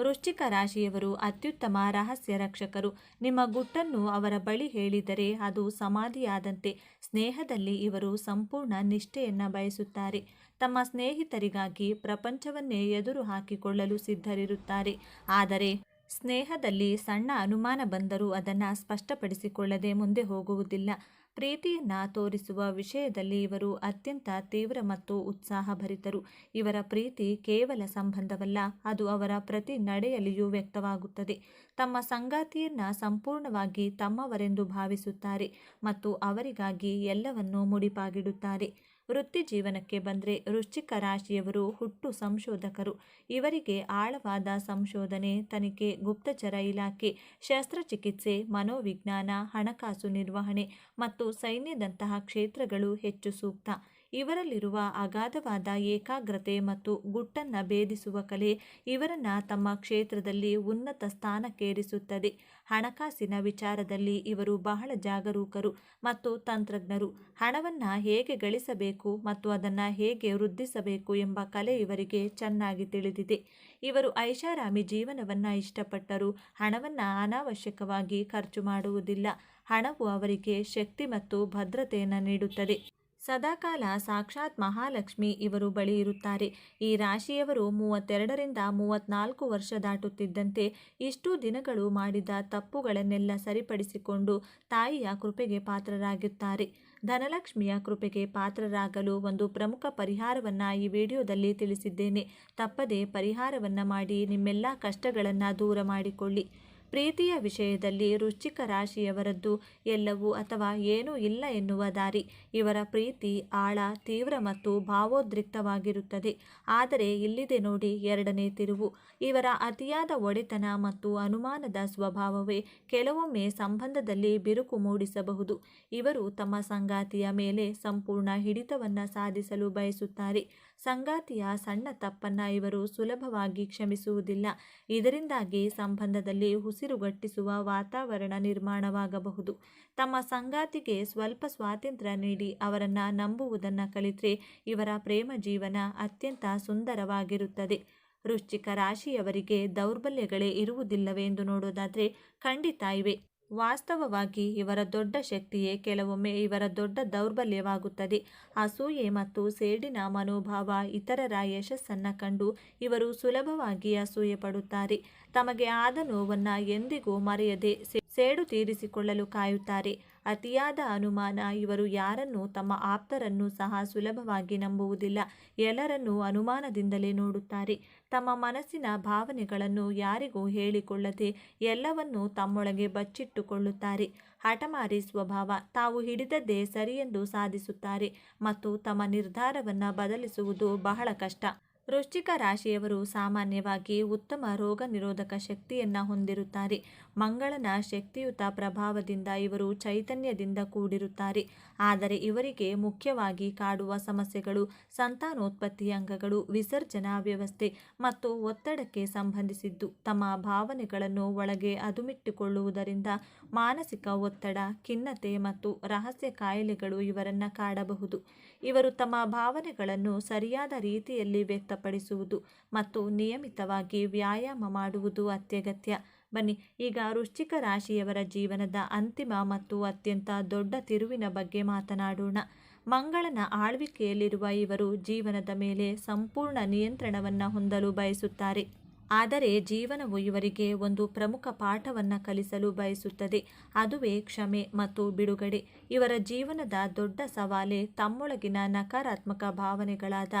ವೃಶ್ಚಿಕ ರಾಶಿಯವರು ಅತ್ಯುತ್ತಮ ರಹಸ್ಯ ರಕ್ಷಕರು. ನಿಮ್ಮ ಗುಟ್ಟನ್ನು ಅವರ ಬಳಿ ಹೇಳಿದರೆ ಅದು ಸಮಾಧಿಯಾದಂತೆ ಸ್ನೇಹದಲ್ಲಿ ಇವರು ಸಂಪೂರ್ಣ ನಿಷ್ಠೆಯನ್ನು ಬಯಸುತ್ತಾರೆ. ತಮ್ಮ ಸ್ನೇಹಿತರಿಗಾಗಿ ಪ್ರಪಂಚವನ್ನೇ ಎದುರು ಹಾಕಿಕೊಳ್ಳಲು ಸಿದ್ಧರಿರುತ್ತಾರೆ. ಆದರೆ ಸ್ನೇಹದಲ್ಲಿ ಸಣ್ಣ ಅನುಮಾನ ಬಂದರೂ ಅದನ್ನು ಸ್ಪಷ್ಟಪಡಿಸಿಕೊಳ್ಳದೆ ಮುಂದೆ ಹೋಗುವುದಿಲ್ಲ. ಪ್ರೀತಿಯನ್ನು ತೋರಿಸುವ ವಿಷಯದಲ್ಲಿ ಇವರು ಅತ್ಯಂತ ತೀವ್ರ ಮತ್ತು ಉತ್ಸಾಹಭರಿತರು. ಇವರ ಪ್ರೀತಿ ಕೇವಲ ಸಂಬಂಧವಲ್ಲ, ಅದು ಅವರ ಪ್ರತಿ ನಡೆಯಲ್ಲಿಯೂ ವ್ಯಕ್ತವಾಗುತ್ತದೆ. ತಮ್ಮ ಸಂಗಾತಿಯನ್ನು ಸಂಪೂರ್ಣವಾಗಿ ತಮ್ಮವರೆಂದು ಭಾವಿಸುತ್ತಾರೆ ಮತ್ತು ಅವರಿಗಾಗಿ ಎಲ್ಲವನ್ನೂ ಮುಡಿಪಾಗಿಡುತ್ತಾರೆ. ವೃತ್ತಿ ಜೀವನಕ್ಕೆ ಬಂದರೆ ವೃಶ್ಚಿಕ ರಾಶಿಯವರು ಹುಟ್ಟು ಸಂಶೋಧಕರು. ಇವರಿಗೆ ಆಳವಾದ ಸಂಶೋಧನೆ, ತನಿಖೆ, ಗುಪ್ತಚರ ಇಲಾಖೆ, ಶಸ್ತ್ರಚಿಕಿತ್ಸೆ, ಮನೋವಿಜ್ಞಾನ, ಹಣಕಾಸು ನಿರ್ವಹಣೆ ಮತ್ತು ಸೈನ್ಯದಂತಹ ಕ್ಷೇತ್ರಗಳು ಹೆಚ್ಚು ಸೂಕ್ತ. ಇವರಲ್ಲಿರುವ ಅಗಾಧವಾದ ಏಕಾಗ್ರತೆ ಮತ್ತು ಗುಟ್ಟನ್ನು ಭೇದಿಸುವ ಕಲೆ ಇವರನ್ನು ತಮ್ಮ ಕ್ಷೇತ್ರದಲ್ಲಿ ಉನ್ನತ ಸ್ಥಾನಕ್ಕೇರಿಸುತ್ತದೆ. ಹಣಕಾಸಿನ ವಿಚಾರದಲ್ಲಿ ಇವರು ಬಹಳ ಜಾಗರೂಕರು ಮತ್ತು ತಂತ್ರಜ್ಞರು. ಹಣವನ್ನು ಹೇಗೆ ಗಳಿಸಬೇಕು ಮತ್ತು ಅದನ್ನು ಹೇಗೆ ವೃದ್ಧಿಸಬೇಕು ಎಂಬ ಕಲೆ ಇವರಿಗೆ ಚೆನ್ನಾಗಿ ತಿಳಿದಿದೆ. ಇವರು ಐಷಾರಾಮಿ ಜೀವನವನ್ನು ಇಷ್ಟಪಟ್ಟರು ಹಣವನ್ನು ಅನಾವಶ್ಯಕವಾಗಿ ಖರ್ಚು ಮಾಡುವುದಿಲ್ಲ. ಹಣವು ಅವರಿಗೆ ಶಕ್ತಿ ಮತ್ತು ಭದ್ರತೆಯನ್ನು ನೀಡುತ್ತದೆ. ಸದಾಕಾಲ ಸಾಕ್ಷಾತ್ ಮಹಾಲಕ್ಷ್ಮಿ ಇವರು ಬಳಿ ಇರುತ್ತಾರೆ. ಈ ರಾಶಿಯವರು ಮೂವತ್ತೆರಡರಿಂದ ಮೂವತ್ನಾಲ್ಕು ವರ್ಷ ದಾಟುತ್ತಿದ್ದಂತೆ ಇಷ್ಟು ದಿನಗಳು ಮಾಡಿದ ತಪ್ಪುಗಳನ್ನೆಲ್ಲ ಸರಿಪಡಿಸಿಕೊಂಡು ತಾಯಿಯ ಕೃಪೆಗೆ ಪಾತ್ರರಾಗುತ್ತಾರೆ ಧನಲಕ್ಷ್ಮಿಯ ಕೃಪೆಗೆ ಪಾತ್ರರಾಗಲು ಒಂದು ಪ್ರಮುಖ ಪರಿಹಾರವನ್ನು ಈ ವಿಡಿಯೋದಲ್ಲಿ ತಿಳಿಸಿದ್ದೇನೆ. ತಪ್ಪದೆ ಪರಿಹಾರವನ್ನು ಮಾಡಿ ನಿಮ್ಮೆಲ್ಲ ಕಷ್ಟಗಳನ್ನು ದೂರ ಮಾಡಿಕೊಳ್ಳಿ. ಪ್ರೀತಿಯ ವಿಷಯದಲ್ಲಿ ವೃಶ್ಚಿಕ ರಾಶಿಯವರದ್ದು ಎಲ್ಲವೂ ಅಥವಾ ಏನೂ ಇಲ್ಲ ಎನ್ನುವ ದಾರಿ. ಇವರ ಪ್ರೀತಿ ಆಳ, ತೀವ್ರ ಮತ್ತು ಭಾವೋದ್ರಿಕ್ತವಾಗಿರುತ್ತದೆ. ಆದರೆ ಇಲ್ಲಿದೆ ನೋಡಿ ಎರಡನೇ ತಿರುವು. ಇವರ ಅತಿಯಾದ ಒಡೆತನ ಮತ್ತು ಅನುಮಾನದ ಸ್ವಭಾವವೇ ಕೆಲವೊಮ್ಮೆ ಸಂಬಂಧದಲ್ಲಿ ಬಿರುಕು ಮೂಡಿಸಬಹುದು. ಇವರು ತಮ್ಮ ಸಂಗಾತಿಯ ಮೇಲೆ ಸಂಪೂರ್ಣ ಹಿಡಿತವನ್ನು ಸಾಧಿಸಲು ಬಯಸುತ್ತಾರೆ. ಸಂಗಾತಿಯ ಸಣ್ಣ ತಪ್ಪನ್ನ ಇವರು ಸುಲಭವಾಗಿ ಕ್ಷಮಿಸುವುದಿಲ್ಲ. ಇದರಿಂದಾಗಿ ಸಂಬಂಧದಲ್ಲಿ ಉಸಿರುಗಟ್ಟಿಸುವ ವಾತಾವರಣ ನಿರ್ಮಾಣವಾಗಬಹುದು. ತಮ್ಮ ಸಂಗಾತಿಗೆ ಸ್ವಲ್ಪ ಸ್ವಾತಂತ್ರ್ಯ ನೀಡಿ ಅವರನ್ನು ನಂಬುವುದನ್ನು ಕಲಿತರೆ ಇವರ ಪ್ರೇಮ ಜೀವನ ಅತ್ಯಂತ ಸುಂದರವಾಗಿರುತ್ತದೆ. ವೃಶ್ಚಿಕ ರಾಶಿಯವರಿಗೆ ದೌರ್ಬಲ್ಯಗಳೇ ಇರುವುದಿಲ್ಲವೆಂದು ನೋಡೋದಾದರೆ ಖಂಡಿತ ಇವೆ. ವಾಸ್ತವವಾಗಿ ಇವರ ದೊಡ್ಡ ಶಕ್ತಿಯೇ ಕೆಲವೊಮ್ಮೆ ಇವರ ದೊಡ್ಡ ದೌರ್ಬಲ್ಯವಾಗುತ್ತದೆ. ಅಸೂಯೆ ಮತ್ತು ಸೇಡಿನ ಮನೋಭಾವ ಇತರರ ಯಶಸ್ಸನ್ನು ಕಂಡು ಇವರು ಸುಲಭವಾಗಿ ಅಸೂಯೆ ಪಡುತ್ತಾರೆ ತಮಗೆ ಆದ ನೋವನ್ನು ಎಂದಿಗೂ ಮರೆಯದೆ ಸೇಡು ತೀರಿಸಿಕೊಳ್ಳಲು ಕಾಯುತ್ತಾರೆ. ಅತಿಯಾದ ಅನುಮಾನ ಇವರು ಯಾರನ್ನು ತಮ್ಮ ಆಪ್ತರನ್ನು ಸಹ ಸುಲಭವಾಗಿ ನಂಬುವುದಿಲ್ಲ. ಎಲ್ಲರನ್ನೂ ಅನುಮಾನದಿಂದಲೇ ನೋಡುತ್ತಾರೆ. ತಮ್ಮ ಮನಸ್ಸಿನ ಭಾವನೆಗಳನ್ನು ಯಾರಿಗೂ ಹೇಳಿಕೊಳ್ಳದೆ ಎಲ್ಲವನ್ನೂ ತಮ್ಮೊಳಗೆ ಬಚ್ಚಿಟ್ಟುಕೊಳ್ಳುತ್ತಾರೆ. ಹಠಮಾರಿ ಸ್ವಭಾವ, ತಾವು ಹಿಡಿದದ್ದೇ ಸರಿಯೆಂದು ಸಾಧಿಸುತ್ತಾರೆ ಮತ್ತು ತಮ್ಮ ನಿರ್ಧಾರವನ್ನು ಬದಲಿಸುವುದು ಬಹಳ ಕಷ್ಟ. ವೃಶ್ಚಿಕ ರಾಶಿಯವರು ಸಾಮಾನ್ಯವಾಗಿ ಉತ್ತಮ ರೋಗ ನಿರೋಧಕ ಶಕ್ತಿಯನ್ನು ಹೊಂದಿರುತ್ತಾರೆ. ಮಂಗಳನ ಶಕ್ತಿಯುತ ಪ್ರಭಾವದಿಂದ ಇವರು ಚೈತನ್ಯದಿಂದ ಕೂಡಿರುತ್ತಾರೆ. ಆದರೆ ಇವರಿಗೆ ಮುಖ್ಯವಾಗಿ ಕಾಡುವ ಸಮಸ್ಯೆಗಳು, ಸಂತಾನೋತ್ಪತ್ತಿ ಅಂಗಗಳು, ವಿಸರ್ಜನಾ ವ್ಯವಸ್ಥೆ ಮತ್ತು ಒತ್ತಡಕ್ಕೆ ಸಂಬಂಧಿಸಿದ್ದು. ತಮ್ಮ ಭಾವನೆಗಳನ್ನು ಒಳಗೆ ಅದುಮಿಟ್ಟುಕೊಳ್ಳುವುದರಿಂದ ಮಾನಸಿಕ ಒತ್ತಡ, ಖಿನ್ನತೆ ಮತ್ತು ರಹಸ್ಯ ಕಾಯಿಲೆಗಳು ಇವರನ್ನು ಕಾಡಬಹುದು. ಇವರು ತಮ್ಮ ಭಾವನೆಗಳನ್ನು ಸರಿಯಾದ ರೀತಿಯಲ್ಲಿ ವ್ಯಕ್ತಪಡಿಸುವುದು ಮತ್ತು ನಿಯಮಿತವಾಗಿ ವ್ಯಾಯಾಮ ಮಾಡುವುದು ಅತ್ಯಗತ್ಯ. ಬನ್ನಿ, ಈಗ ವೃಶ್ಚಿಕ ರಾಶಿಯವರ ಜೀವನದ ಅಂತಿಮ ಮತ್ತು ಅತ್ಯಂತ ದೊಡ್ಡ ತಿರುವಿನ ಬಗ್ಗೆ ಮಾತನಾಡೋಣ. ಮಂಗಳನ ಆಳ್ವಿಕೆಯಲ್ಲಿರುವ ಇವರು ಜೀವನದ ಮೇಲೆ ಸಂಪೂರ್ಣ ನಿಯಂತ್ರಣವನ್ನು ಹೊಂದಲು ಬಯಸುತ್ತಾರೆ. ಆದರೆ ಜೀವನವು ಇವರಿಗೆ ಒಂದು ಪ್ರಮುಖ ಪಾಠವನ್ನು ಕಲಿಸಲು ಬಯಸುತ್ತದೆ. ಅದುವೇ ಕ್ಷಮೆ ಮತ್ತು ಬಿಡುಗಡೆ. ಇವರ ಜೀವನದ ದೊಡ್ಡ ಸವಾಲೆ ತಮ್ಮೊಳಗಿನ ನಕಾರಾತ್ಮಕ ಭಾವನೆಗಳಾದ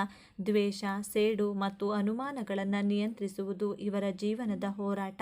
ದ್ವೇಷ, ಸೇಡು ಮತ್ತು ಅನುಮಾನಗಳನ್ನು ನಿಯಂತ್ರಿಸುವುದು ಇವರ ಜೀವನದ ಹೋರಾಟ.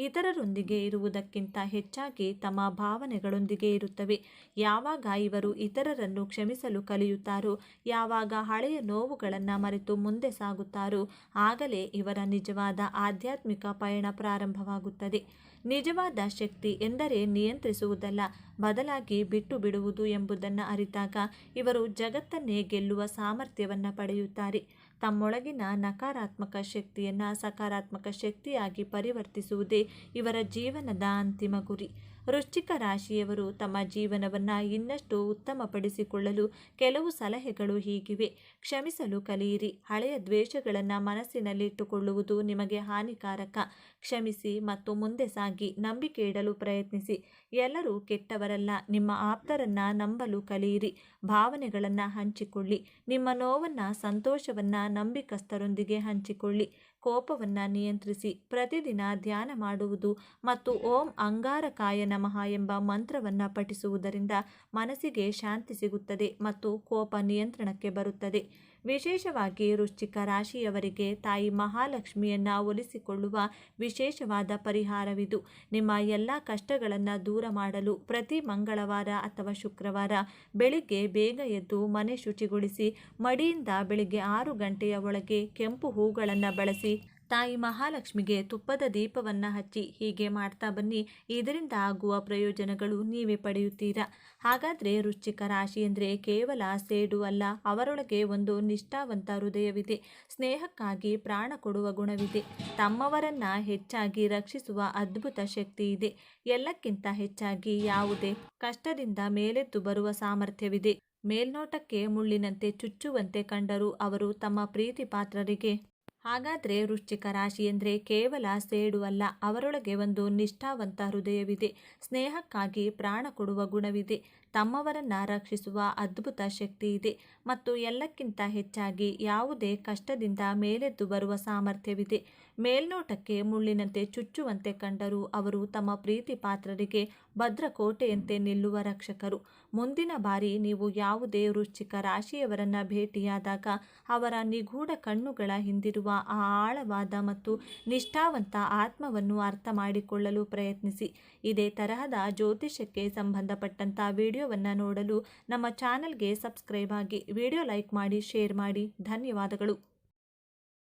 ಇತರರೊಂದಿಗೆ ಇರುವುದಕ್ಕಿಂತ ಹೆಚ್ಚಾಗಿ ತಮ್ಮ ಭಾವನೆಗಳೊಂದಿಗೆ ಇರುತ್ತವೆ. ಯಾವಾಗ ಇವರು ಇತರರನ್ನು ಕ್ಷಮಿಸಲು ಕಲಿಯುತ್ತಾರೋ, ಯಾವಾಗ ಹಳೆಯ ನೋವುಗಳನ್ನು ಮರೆತು ಮುಂದೆ ಸಾಗುತ್ತಾರೋ, ಆಗಲೇ ಇವರ ನಿಜವಾದ ಆಧ್ಯಾತ್ಮಿಕ ಪಯಣ ಪ್ರಾರಂಭವಾಗುತ್ತದೆ. ನಿಜವಾದ ಶಕ್ತಿ ಎಂದರೆ ನಿಯಂತ್ರಿಸುವುದಲ್ಲ, ಬದಲಾಗಿ ಬಿಟ್ಟು ಬಿಡುವುದು ಎಂಬುದನ್ನು ಅರಿತಾಗ ಇವರು ಜಗತ್ತನ್ನೇ ಗೆಲ್ಲುವ ಸಾಮರ್ಥ್ಯವನ್ನು ಪಡೆಯುತ್ತಾರೆ. ತಮ್ಮೊಳಗಿನ ನಕಾರಾತ್ಮಕ ಶಕ್ತಿಯನ್ನು ಸಕಾರಾತ್ಮಕ ಶಕ್ತಿಯಾಗಿ ಪರಿವರ್ತಿಸುವುದೇ ಇವರ ಜೀವನದ ಅಂತಿಮ ಗುರಿ. ವೃಶ್ಚಿಕ ರಾಶಿಯವರು ತಮ್ಮ ಜೀವನವನ್ನು ಇನ್ನಷ್ಟು ಉತ್ತಮಪಡಿಸಿಕೊಳ್ಳಲು ಕೆಲವು ಸಲಹೆಗಳು ಹೀಗಿವೆ. ಕ್ಷಮಿಸಲು ಕಲಿಯಿರಿ. ಹಳೆಯ ದ್ವೇಷಗಳನ್ನು ಮನಸ್ಸಿನಲ್ಲಿಟ್ಟುಕೊಳ್ಳುವುದು ನಿಮಗೆ ಹಾನಿಕಾರಕ. ಕ್ಷಮಿಸಿ ಮತ್ತು ಮುಂದೆ ಸಾಗಿ ನಂಬಿಕೆ ಇಡಲು ಪ್ರಯತ್ನಿಸಿ. ಎಲ್ಲರೂ ಕೆಟ್ಟವರಲ್ಲ, ನಿಮ್ಮ ಆಪ್ತರನ್ನ ನಂಬಲು ಕಲಿಯಿರಿ. ಭಾವನೆಗಳನ್ನು ಹಂಚಿಕೊಳ್ಳಿ. ನಿಮ್ಮ ನೋವನ್ನು, ಸಂತೋಷವನ್ನು ನಂಬಿಕಸ್ಥರೊಂದಿಗೆ ಹಂಚಿಕೊಳ್ಳಿ. ಕೋಪವನ್ನು ನಿಯಂತ್ರಿಸಿ. ಪ್ರತಿದಿನ ಧ್ಯಾನ ಮಾಡುವುದು ಮತ್ತು ಓಂ ಅಂಗಾರಕಾಯ ನಮಃ ಎಂಬ ಮಂತ್ರವನ್ನು ಪಠಿಸುವುದರಿಂದ ಮನಸ್ಸಿಗೆ ಶಾಂತಿ ಸಿಗುತ್ತದೆ ಮತ್ತು ಕೋಪ ನಿಯಂತ್ರಣಕ್ಕೆ ಬರುತ್ತದೆ. ವಿಶೇಷವಾಗಿ ವೃಶ್ಚಿಕ ರಾಶಿಯವರಿಗೆ ತಾಯಿ ಮಹಾಲಕ್ಷ್ಮಿಯನ್ನು ಒಲಿಸಿಕೊಳ್ಳುವ ವಿಶೇಷವಾದ ಪರಿಹಾರವಿದು. ನಿಮ್ಮ ಎಲ್ಲ ಕಷ್ಟಗಳನ್ನು ದೂರ ಮಾಡಲು ಪ್ರತಿ ಮಂಗಳವಾರ ಅಥವಾ ಶುಕ್ರವಾರ ಬೆಳಿಗ್ಗೆ ಬೇಗ ಎದ್ದು ಮನೆ ಶುಚಿಗೊಳಿಸಿ, ಮಡಿಯಿಂದ ಬೆಳಿಗ್ಗೆ ಆರು ಗಂಟೆಯ ಒಳಗೆ ಕೆಂಪು ಹೂಗಳನ್ನು ಬಳಸಿ ತಾಯಿ ಮಹಾಲಕ್ಷ್ಮಿಗೆ ತುಪ್ಪದ ದೀಪವನ್ನು ಹಚ್ಚಿ ಹೀಗೆ ಮಾಡ್ತಾ ಬನ್ನಿ. ಇದರಿಂದ ಆಗುವ ಪ್ರಯೋಜನಗಳು ನೀವೇ ಪಡೆಯುತ್ತೀರಾ? ಹಾಗಾದರೆ ವೃಶ್ಚಿಕ ರಾಶಿ ಕೇವಲ ಸೇಡು ಅಲ್ಲ, ಅವರೊಳಗೆ ಒಂದು ನಿಷ್ಠಾವಂತ ಹೃದಯವಿದೆ. ಸ್ನೇಹಕ್ಕಾಗಿ ಪ್ರಾಣ ಕೊಡುವ ಗುಣವಿದೆ. ತಮ್ಮವರನ್ನ ಹೆಚ್ಚಾಗಿ ರಕ್ಷಿಸುವ ಅದ್ಭುತ ಶಕ್ತಿ ಇದೆ. ಎಲ್ಲಕ್ಕಿಂತ ಹೆಚ್ಚಾಗಿ ಯಾವುದೇ ಕಷ್ಟದಿಂದ ಮೇಲೆದ್ದು ಬರುವ ಸಾಮರ್ಥ್ಯವಿದೆ. ಮೇಲ್ನೋಟಕ್ಕೆ ಮುಳ್ಳಿನಂತೆ ಚುಚ್ಚುವಂತೆ ಕಂಡರೂ ಅವರು ತಮ್ಮ ಪ್ರೀತಿ ಪಾತ್ರರಿಗೆ ಹಾಗಾದರೆ ವೃಶ್ಚಿಕ ರಾಶಿ ಎಂದರೆ ಕೇವಲ ಸೇಡು ಅಲ್ಲ, ಅವರೊಳಗೆ ಒಂದು ನಿಷ್ಠಾವಂತ ಹೃದಯವಿದೆ. ಸ್ನೇಹಕ್ಕಾಗಿ ಪ್ರಾಣ ಕೊಡುವ ಗುಣವಿದೆ. ತಮ್ಮವರನ್ನು ರಕ್ಷಿಸುವ ಅದ್ಭುತ ಶಕ್ತಿ ಇದೆ. ಮತ್ತು ಎಲ್ಲಕ್ಕಿಂತ ಹೆಚ್ಚಾಗಿ ಯಾವುದೇ ಕಷ್ಟದಿಂದ ಮೇಲೆದ್ದು ಬರುವ ಸಾಮರ್ಥ್ಯವಿದೆ. ಮೇಲ್ನೋಟಕ್ಕೆ ಮುಳ್ಳಿನಂತೆ ಚುಚ್ಚುವಂತೆ ಕಂಡರೂ ಅವರು ತಮ್ಮ ಪ್ರೀತಿ ಪಾತ್ರರಿಗೆ ಭದ್ರಕೋಟೆಯಂತೆ ನಿಲ್ಲುವ ರಕ್ಷಕರು. ಮುಂದಿನ ಬಾರಿ ನೀವು ಯಾವುದೇ ವೃಶ್ಚಿಕ ರಾಶಿಯವರನ್ನ ಭೇಟಿಯಾದಾಗ ಅವರ ನಿಗೂಢ ಕಣ್ಣುಗಳ ಹಿಂದಿರುವ ಆ ಆಳವಾದ ಮತ್ತು ನಿಷ್ಠಾವಂತ ಆತ್ಮವನ್ನು ಅರ್ಥ ಮಾಡಿಕೊಳ್ಳಲು ಪ್ರಯತ್ನಿಸಿ. ಇದೇ ತರಹದ ಜ್ಯೋತಿಷ್ಯಕ್ಕೆ ಸಂಬಂಧಪಟ್ಟಂಥ ವಿಡಿಯೋವನ್ನು ನೋಡಲು ನಮ್ಮ ಚಾನಲ್ಗೆ ಸಬ್ಸ್ಕ್ರೈಬ್ ಆಗಿ ವಿಡಿಯೋ ಲೈಕ್ ಮಾಡಿ, ಶೇರ್ ಮಾಡಿ. ಧನ್ಯವಾದಗಳು.